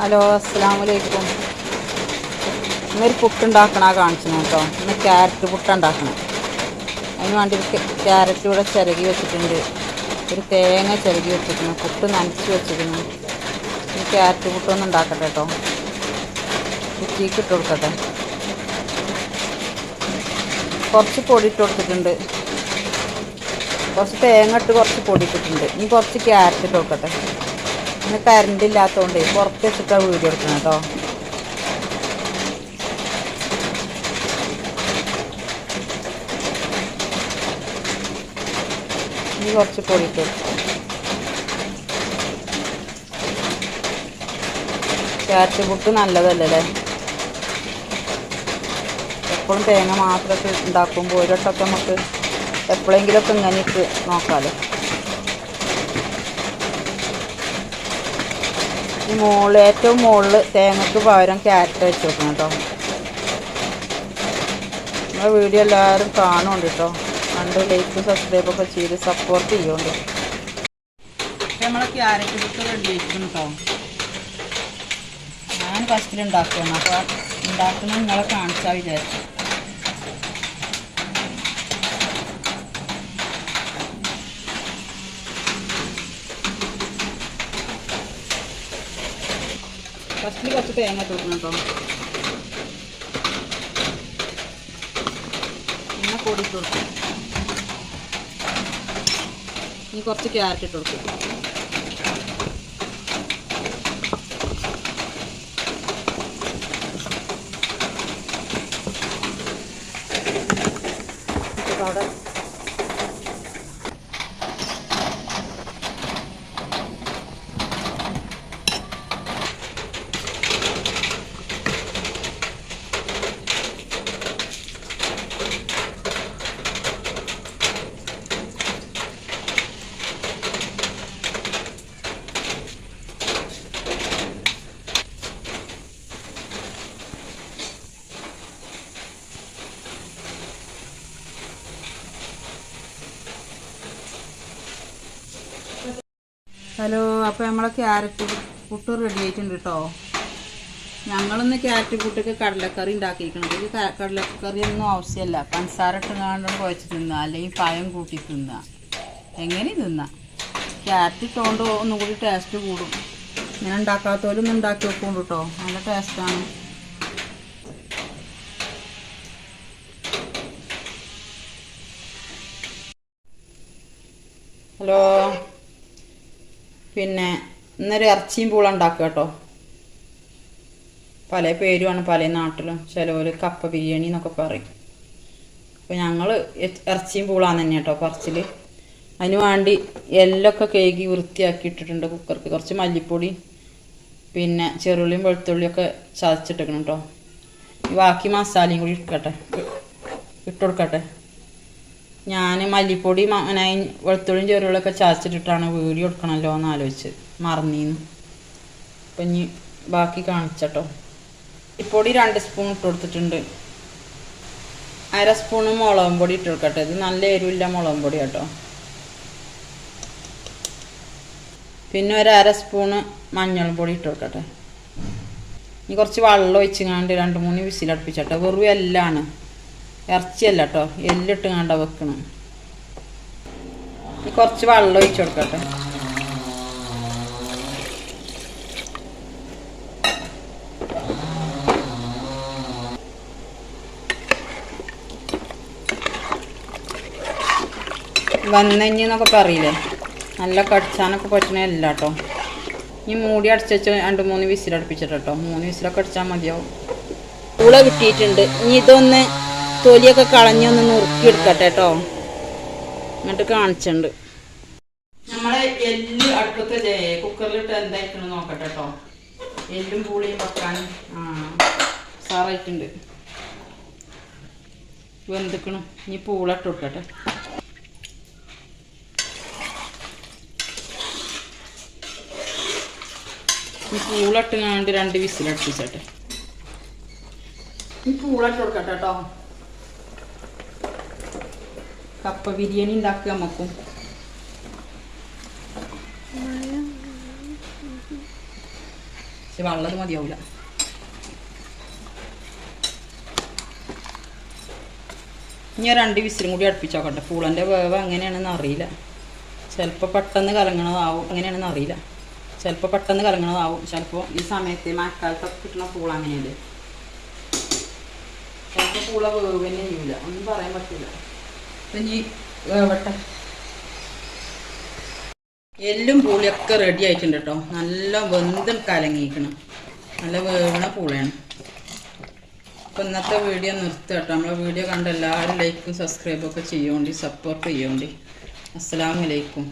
Hello അസ്സാം വലൈക്കും ഇന്നൊരു പുട്ടുണ്ടാക്കണ കാണിച്ചു കേട്ടോ. ഇന്ന് ക്യാരറ്റ് പുട്ടുണ്ടാക്കണം. അതിന് വേണ്ടി ക്യാരറ്റ് ഇവിടെ ചിരകി വെച്ചിട്ടുണ്ട്. ഒരു തേങ്ങ ചിരകി വെച്ചിട്ടുണ്ട് പുട്ട് നനച്ച് വെച്ചിരുന്നു ഈ ക്യാരറ്റ് പുട്ടൊന്നും ഉണ്ടാക്കട്ടെ കേട്ടോ. കുറ്റിക്ക് ഇട്ട് കൊടുക്കട്ടെ. കുറച്ച് പൊടി ഇട്ട് കൊടുത്തിട്ടുണ്ട്. കുറച്ച് തേങ്ങ ഇട്ട് കുറച്ച് പൊടി ഇട്ടിട്ടുണ്ട്. ഇനി കുറച്ച് ക്യാരറ്റ് ഇട്ട് കൊടുക്കട്ടെ. ഇന്ന് കറണ്ട് ഇല്ലാത്തതുകൊണ്ട് പുറത്ത് വെച്ചിട്ടാണ് വീഡിയോ എടുക്കണം കേട്ടോ ഇനി കുറച്ച് പൊടിക്കും ക്യാരറ്റ് പുട്ട് നല്ലതല്ലേ എപ്പോഴും തേങ്ങ മാത്രമൊക്കെ ഉണ്ടാക്കുമ്പോൾ ഒരു വട്ടമൊക്കെ നമുക്ക് എപ്പോഴെങ്കിലുമൊക്കെ ഇങ്ങനെ ഇട്ട് നോക്കാമല്ലോ ഈ മുകളിൽ ഏറ്റവും മുകളിൽ തേങ്ങക്ക് പകരം ക്യാരറ്റ് വെച്ച് വെക്കണം കേട്ടോ നമ്മളെ വീഡിയോ എല്ലാവരും കാണുന്നുണ്ട് കേട്ടോ കണ്ട് ലൈക്ക് സബ്സ്ക്രൈബ് ഒക്കെ ചെയ്ത് സപ്പോർട്ട് ചെയ്യുന്നുണ്ട്. നമ്മളെ ക്യാരറ്റ് പുട്ട് റെഡി ആയിരിക്കും ഞാൻ ഫസ്റ്റിൽ ഉണ്ടാക്കുകയാണ് അപ്പോൾ ഉണ്ടാക്കുന്നത് നിങ്ങളെ കാണിച്ചാൽ വിചാരിച്ചു ഫസ്റ്റിൽ കുറച്ച് തേങ്ങ തൂക്കണം കേട്ടോ. പിന്നെ പൊടി ഇട്ട് കൊടുക്കും ഇനി കുറച്ച് ക്യാരറ്റ് ഇട്ട് കൊടുക്കും. ഹലോ അപ്പോൾ നമ്മളെ ക്യാരറ്റ് പുട്ട് റെഡി ആയിട്ടുണ്ട് കേട്ടോ ഞങ്ങളിന്ന് ക്യാരറ്റ് പുട്ടൊക്കെ കടലക്കറി ഉണ്ടാക്കിയിരിക്കണം. ഇത് കടലക്കറി ഒന്നും ആവശ്യമല്ല പഞ്ചസാര ഇട്ട് കാണും കുഴച്ച് തിന്നുക അല്ലെങ്കിൽ പഴം കൂട്ടി തിന്നുക എങ്ങനെ തിന്നുക ക്യാരറ്റ് ഇട്ടുകൊണ്ട് ഒന്നും കൂടി ടേസ്റ്റ് കൂടും. ഇങ്ങനെ ഒന്ന് ഉണ്ടാക്കി വെക്കുന്നുണ്ട് കേട്ടോ നല്ല ടേസ്റ്റാണ് ഹലോ? പിന്നെ ഇന്നൊരു ഇറച്ചിയും പൂള ഉണ്ടാക്കുക കേട്ടോ. പല പേരുമാണ് പല നാട്ടിലും ചിലവർ കപ്പ ബിരിയാണി എന്നൊക്കെ പറയും. അപ്പോൾ ഞങ്ങൾ ഇറച്ചിയും പൂളാന്ന് തന്നെ കേട്ടോ പറച്ചിൽ അതിന് വേണ്ടി എല്ലൊക്കെ കേകി വൃത്തിയാക്കി ഇട്ടിട്ടുണ്ട് കുക്കർക്ക്. കുറച്ച് മല്ലിപ്പൊടി പിന്നെ ചെറുള്ളിയും വെളുത്തുള്ളിയൊക്കെ ചതച്ചിട്ടേക്കണം കേട്ടോ ബാക്കി മസാലയും കൂടി ഇട്ടട്ടെ ഇട്ട് കൊടുക്കട്ടെ. ഞാൻ മല്ലിപ്പൊടി മനായി വെളുത്തുള്ളിയും ചെറുള്ളിയൊക്കെ ചതച്ചിട്ടിട്ടാണ് വീഡിയോ എടുക്കണമല്ലോ എന്ന് ആലോചിച്ച്. മറന്നീന്ന്. അപ്പം ഇനി ബാക്കി കാണിച്ചട്ടോ. മല്ലിപ്പൊടി രണ്ട് സ്പൂൺ ഇട്ട് കൊടുത്തിട്ടുണ്ട്. അര സ്പൂണ് മുളകും പൊടി ഇട്ട് കൊടുക്കട്ടെ. ഇത് നല്ല എരിവില്ല മുളകും പൊടി കേട്ടോ. പിന്നെ ഒരു അര സ്പൂണ് മഞ്ഞൾ പൊടി ഇട്ട് കൊടുക്കട്ടെ. ഇനി കുറച്ച് വെള്ളം ഒഴിച്ചിങ്ങാണ്ട് രണ്ട് മൂന്ന് വിസിലടുപ്പിച്ചട്ടെ. വെറും എല്ലാണ്. ഇറച്ചിയല്ല കേട്ടോ എല്ലിട്ട് കണ്ട വെക്കണം. കുറച്ച് വെള്ളം ഒഴിച്ചു കൊടുക്കട്ടെ. വന്നഞ്ഞി എന്നൊക്കെ പറയില്ലേ? നല്ല കടിച്ചാനൊക്കെ പറ്റണല്ല കേട്ടോ ഇനി മൂടി അടച്ചുവെച്ച് രണ്ട് മൂന്ന് വിസിലടുപ്പിച്ചിട്ടോ മൂന്ന് വിസിലൊക്കെ അടിച്ചാൽ മതിയാവും. കൂടെ കിട്ടിയിട്ടുണ്ട്. ഇനി ഇതൊന്ന് തൊലിയൊക്കെ കളഞ്ഞൊന്ന് നുറുക്കി എടുക്കട്ടെ കേട്ടോ എന്നിട്ട് കാണിച്ചിട്ടുണ്ട്. നമ്മളെ എല്ല് കുക്കറിൽ കുക്കറിലിട്ട് എന്തായിട്ട് നോക്കട്ടെ കേട്ടോ എല്ലും പൂളിയും വെക്കാൻ ആ സാറായിട്ടുണ്ട് വെന്തിക്കണം. ഇനി പൂളിട്ട് കൊടുക്കട്ടെ. ഈ പൂളിട്ട് കണ്ട് രണ്ട് വിസിലടിപ്പിച്ചട്ടെ. ഈ പൂളിട്ട് കൊടുക്കട്ടെ കേട്ടോ കപ്പ ബിരിയാണി ഉണ്ടാക്കുക നമുക്കും. വെള്ളത് മതിയാവില്ല ഇനി രണ്ട് വിസിലും കൂടി അടുപ്പിച്ചോക്കട്ടെ. പൂളന്റെ വേവ് എങ്ങനെയാണെന്ന് അറിയില്ല. ചിലപ്പോൾ പെട്ടെന്ന് കലങ്ങണതാവും. എങ്ങനെയാണെന്ന് അറിയില്ല. ചിലപ്പോൾ പെട്ടെന്ന് കലങ്ങണതാവും. ചിലപ്പോൾ ഈ സമയത്ത് മഴക്കാലത്തൊക്കെ കിട്ടുന്ന പൂള ചിലപ്പോൾ പൂള വേവ് തന്നെ ചെയ്യൂല. ഒന്നും പറയാൻ പറ്റില്ല ഇനി വേവട്ടെ എല്ലും പൂളിയൊക്കെ റെഡി ആയിട്ടുണ്ട് കേട്ടോ നല്ല വെന്തും കലങ്ങിയിരിക്കണം. നല്ല വേവണ പൂളയാണ്. അപ്പം ഇന്നത്തെ വീഡിയോ നിർത്തുക കേട്ടോ നമ്മളെ വീഡിയോ കണ്ട എല്ലാവരും ലൈക്കും സബ്സ്ക്രൈബും ഒക്കെ സപ്പോർട്ട് ചെയ്യുകൊണ്ട് അസ്സലാമലൈക്കും